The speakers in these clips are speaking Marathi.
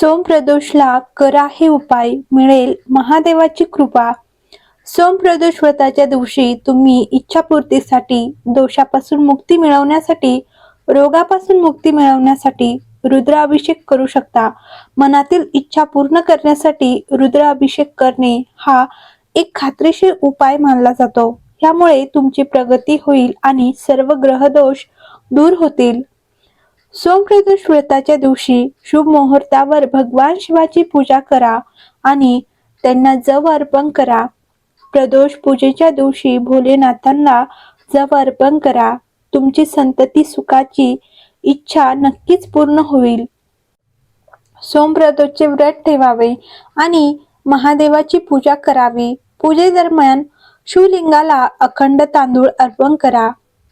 सोमप्रदोषला करा हे उपाय मिळेल. महादेवाची कृपा. सोमप्रदोष व्रताच्या दिवशी तुम्ही इच्छापूर्तीसाठी दोषापासून मुक्ती मिळवण्यासाठी रोगापासून मुक्ती मिळवण्यासाठी रुद्राभिषेक करू शकता. मनातील इच्छा पूर्ण करण्यासाठी रुद्राभिषेक करणे हा एक खात्रीशीर उपाय मानला जातो. यामुळे तुमची प्रगती होईल आणि सर्व ग्रहदोष दूर होतील. सोमप्रदोष व्रताच्या दिवशी शुभ मुहूर्तावर भगवान शिवाची पूजा करा आणि त्यांना जव अर्पण करा. प्रदोष पूजेच्या दिवशी भोलेनाथांना जव अर्पण करा. तुमची संतती सुखाची इच्छा नक्कीच पूर्ण होईल. सोमप्रदोषचे व्रत ठेवावे आणि महादेवाची पूजा करावी. पूजेदरम्यान शिवलिंगाला अखंड तांदूळ अर्पण करा.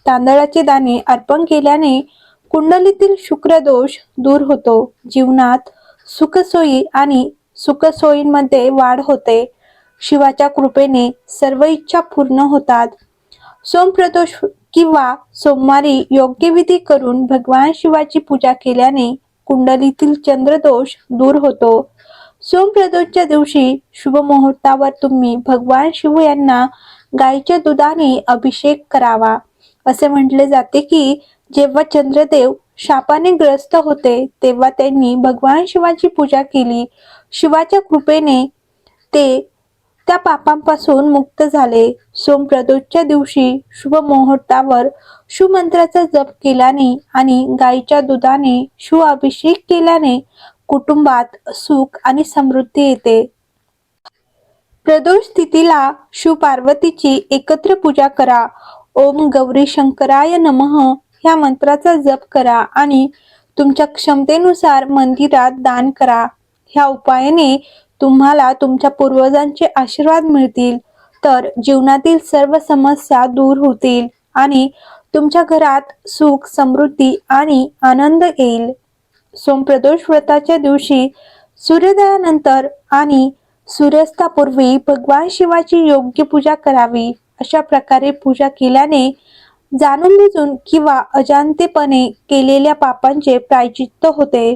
तांदळाचे दाणे अर्पण केल्याने कुंडलीतील शुक्रदोष दूर होतो. जीवनात सुखसोयी आणि सुखसोयींमध्ये वाढ होते. शिवाच्या कृपेने सर्व इच्छा पूर्ण होतात. सोमप्रदोष किंवा सोमवारी योग्य विधी करून भगवान शिवाची पूजा केल्याने कुंडलीतील चंद्रदोष दूर होतो. सोमप्रदोषच्या दिवशी शुभ मुहूर्तावर तुम्ही भगवान शिव यांना गायीच्या दुधाने अभिषेक करावा. असे म्हटले जाते की जेव्हा चंद्रदेव शापाने ग्रस्त होते तेव्हा त्यांनी भगवान शिवाची पूजा केली. शिवाच्या कृपेने ते त्या पापांपासून मुक्त झाले. सोमप्रदोषच्या दिवशी शुभ मुहूर्तावर शुमंत्राचा जप केल्याने आणि गायीच्या दुधाने शु अभिषेक केल्याने कुटुंबात सुख आणि समृद्धी येते. प्रदोष तिथीला शिव पार्वतीची एकत्र पूजा करा. ओम गौरी शंकराय नमः. ह्या मंत्राचा जप करा आणि तुमच्या क्षमतेनुसार मंदिरात दान करा. ह्या उपायाने तुम्हाला तुमच्या पूर्वजांचे आशीर्वाद मिळतील तर जीवनातील सर्व समस्या दूर होतील आणि तुमच्या घरात सुख समृद्धी आणि आनंद येईल. सोमप्रदोष व्रताच्या दिवशी सूर्योदयानंतर आणि सूर्यास्तापूर्वी भगवान शिवाची योग्य पूजा करावी. अशा प्रकारे पूजा केल्याने जाणून बुजून किंवा अजाणतेपणे केलेल्या पापांचे प्रायचित्त होते.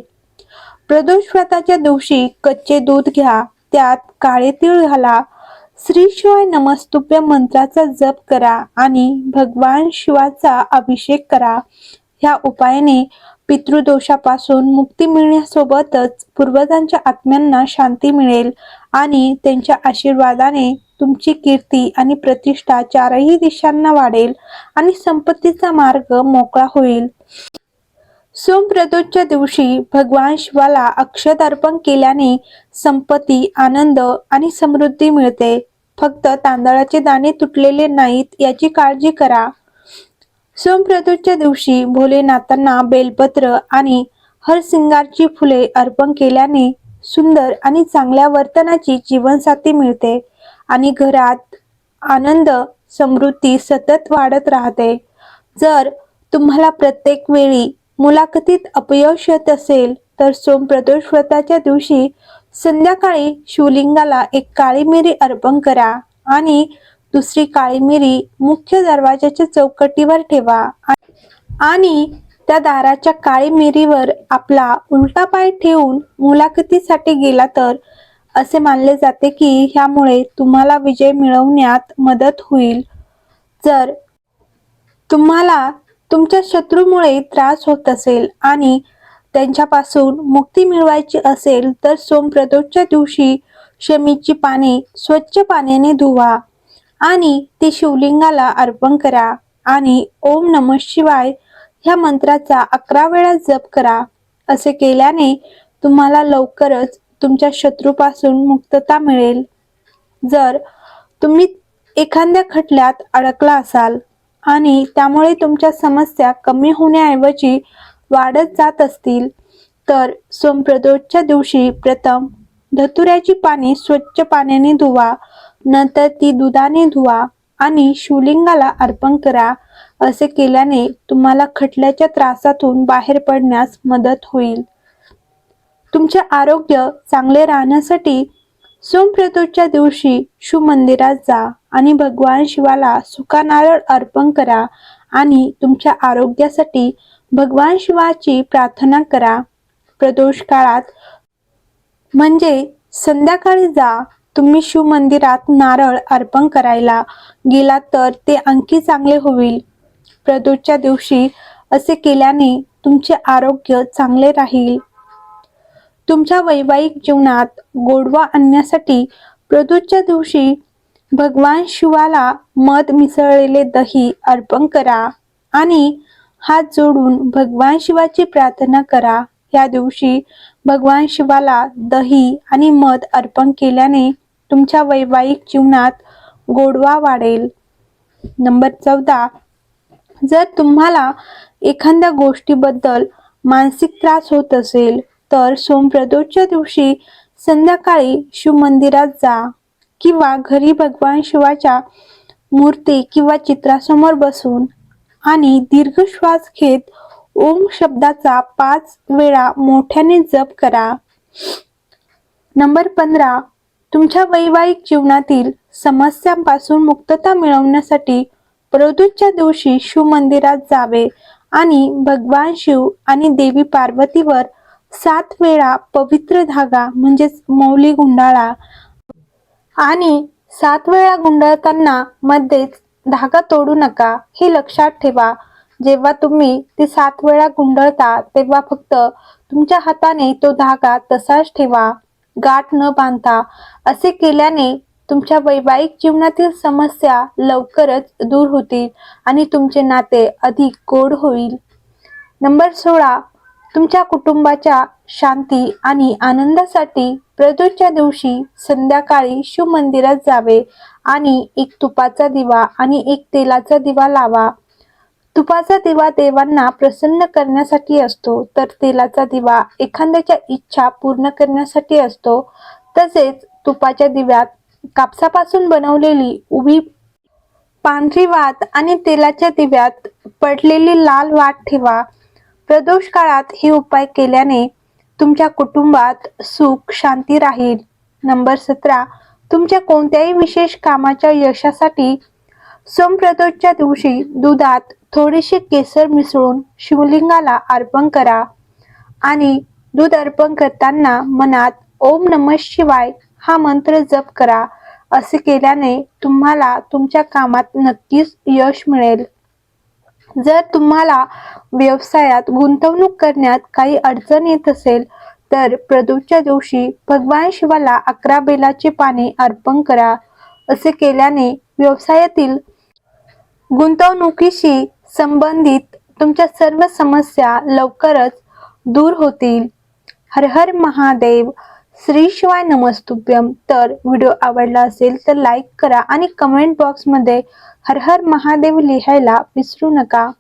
प्रदोष व्रताच्या दिवशी कच्चे दूध घ्या त्यात काळे तीळ घाला श्री शिवाय नमस्तुभ्य मंत्राचा जप करा आणि भगवान शिवाचा अभिषेक करा. ह्या उपायाने पितृदोषापासून मुक्ती मिळण्यासोबतच पूर्वजांच्या आत्म्यांना शांती मिळेल आणि त्यांच्या आशीर्वादाने तुमची कीर्ती आणि प्रतिष्ठा चारही दिशांना वाढेल आणि संपत्तीचा मार्ग मोकळा होईल. सोमप्रदोषच्या दिवशी भगवान शिवाला अक्षत अर्पण केल्याने संपत्ती आनंद आणि समृद्धी मिळते. फक्त तांदळाचे दाणे तुटलेले नाहीत याची काळजी करा. सोमप्रदोषच्या दिवशी भोलेनाथांना बेलपत्र आणि हरसिंगारची फुले अर्पण केल्याने सुंदर आणि चांगल्या वर्तनाची जीवनसाथी मिळते. आणि घरात आनंद समृद्धी सतत वाढत राहते. जर तुम्हाला प्रत्येक वेळी मुलाखतीत अपयश येत असेल तर सोमप्रदोष व्रताच्या दिवशी संध्याकाळी शिवलिंगाला एक काळी मिरी अर्पण करा आणि दुसरी काळी मिरी मुख्य दरवाजाच्या चौकटीवर ठेवा. आणि त्या दाराच्या काळी मिरीवर आपला उलटा पाय ठेवून मुलाखतीसाठी गेला तर असे मानले जाते की ह्यामुळे तुम्हाला विजय मिळवण्यात मदत होईल. जर तुम्हाला तुमच्या शत्रूमुळे त्रास होत असेल आणि त्यांच्यापासून मुक्ती मिळवायची असेल तर सोमप्रदोषच्या दिवशी शमीची पाने स्वच्छ पाण्याने धुवा आणि ती शिवलिंगाला अर्पण करा आणि ओम नम शिवाय ह्या मंत्राचा अकरा वेळा जप करा. असे केल्याने तुम्हाला लवकरच तुमच्या शत्रूपासून मुक्तता मिळेल. जर तुम्ही एखाद्या खटल्यात अडकला असाल आणि त्यामुळे तुमच्या समस्या कमी होण्याऐवजी वाढत जात असतील तर सोमप्रदोषच्या दिवशी प्रथम धतुऱ्याची पाने स्वच्छ पाण्याने धुवा नंतर ती दुधाने धुवा आणि शिवलिंगाला अर्पण करा असे केल्याने तुम्हाला खटल्याच्या त्रासातून बाहेर पडण्यास मदत होईल. तुमचे आरोग्य चांगले राहण्यासाठी सोमप्रदोषच्या दिवशी शिव मंदिरात जा आणि भगवान शिवाला सुका नारळ अर्पण करा आणि तुमच्या आरोग्यासाठी भगवान शिवाची प्रार्थना करा. प्रदोष काळात म्हणजे संध्याकाळी जा तुम्ही शिव मंदिरात नारळ अर्पण करायला गेलात तर ते आणखी चांगले होईल. प्रदोषच्या दिवशी असे केल्याने तुमचे आरोग्य चांगले राहील. तुमच्या वैवाहिक जीवनात गोडवा आणण्यासाठी प्रदूतच्या दिवशी भगवान शिवाला मध मिसळलेले दही अर्पण करा आणि हात जोडून भगवान शिवाची प्रार्थना करा. या दिवशी भगवान शिवाला दही आणि मध अर्पण केल्याने तुमच्या वैवाहिक जीवनात गोडवा वाढेल. नंबर चौदा. जर तुम्हाला एखाद्या गोष्टीबद्दल मानसिक त्रास होत असेल तर सोमप्रदोषच्या दिवशी संध्याकाळी शिवमंदिरात जा किंवा घरी भगवान शिवाच्या मूर्ती किंवा चित्रासमोर बसून आणि दीर्घ श्वास घेत ओम शब्दाचा पाच वेळा मोठ्याने जप करा. नंबर पंधरा तुमच्या वैवाहिक जीवनातील समस्यांपासून मुक्तता मिळवण्यासाठी प्रदूतच्या दिवशी शिवमंदिरात जावे आणि भगवान शिव आणि देवी पार्वतीवर सात वेळा पवित्र धागा म्हणजेच मौली गुंडाळा. आणि सात वेळा गुंडाळताना मध्येच धागा तोडू नका हे लक्षात ठेवा. जेव्हा तुम्ही ते सात वेळा गुंडळता तेव्हा फक्त तुमच्या हाताने तो धागा तसाच ठेवा. गाठ न बांधता असे केल्याने तुमच्या वैवाहिक जीवनातील समस्या लवकरच दूर होतील आणि तुमचे नाते अधिक गोड होईल. नंबर सोळा तुमच्या कुटुंबाच्या शांती आणि आनंदासाठी प्रदूच्या दिवशी संध्याकाळी शिव मंदिरात जावे आणि एक तुपाचा दिवा आणि एक तेलाचा दिवा लावा. तुपाचा दिवा देवांना प्रसन्न करण्यासाठी असतो तर तेलाचा दिवा एखाद्याच्या इच्छा पूर्ण करण्यासाठी असतो. तसेच तुपाच्या दिव्यात कापसापासून बनवलेली उभी पांढरी वात आणि तेलाच्या दिव्यात पडलेली लाल वाट ठेवा. प्रदोष काळात हे उपाय केल्याने तुमच्या कुटुंबात सुख शांती राहील. नंबर सतरा तुमच्या कोणत्याही विशेष कामाच्या यशासाठी सोमप्रदोषच्या दिवशी दुधात थोडीशी केसर मिसळून शिवलिंगाला अर्पण करा आणि दूध अर्पण करताना मनात ओम नम शिवाय हा मंत्र जप करा. असे केल्याने तुम्हाला तुमच्या कामात नक्कीच यश मिळेल. जर तुम्हाला व्यवसायात गुंतवणूक करण्यात काही अडचण येत असेल तर प्रदोषच्या दिवशी भगवान शिवाला अकरा बेलाची पाने अर्पण करा. असे केल्याने व्यवसायातील गुंतवणुकीशी संबंधित तुमच्या सर्व समस्या लवकरच दूर होतील. हर हर महादेव. श्री शिवाय नमस्तुभ्यम. तर व्हिडिओ आवडला असेल तर लाईक करा आणि कमेंट बॉक्समध्ये हर हर महादेव लिहायला विसरू नका.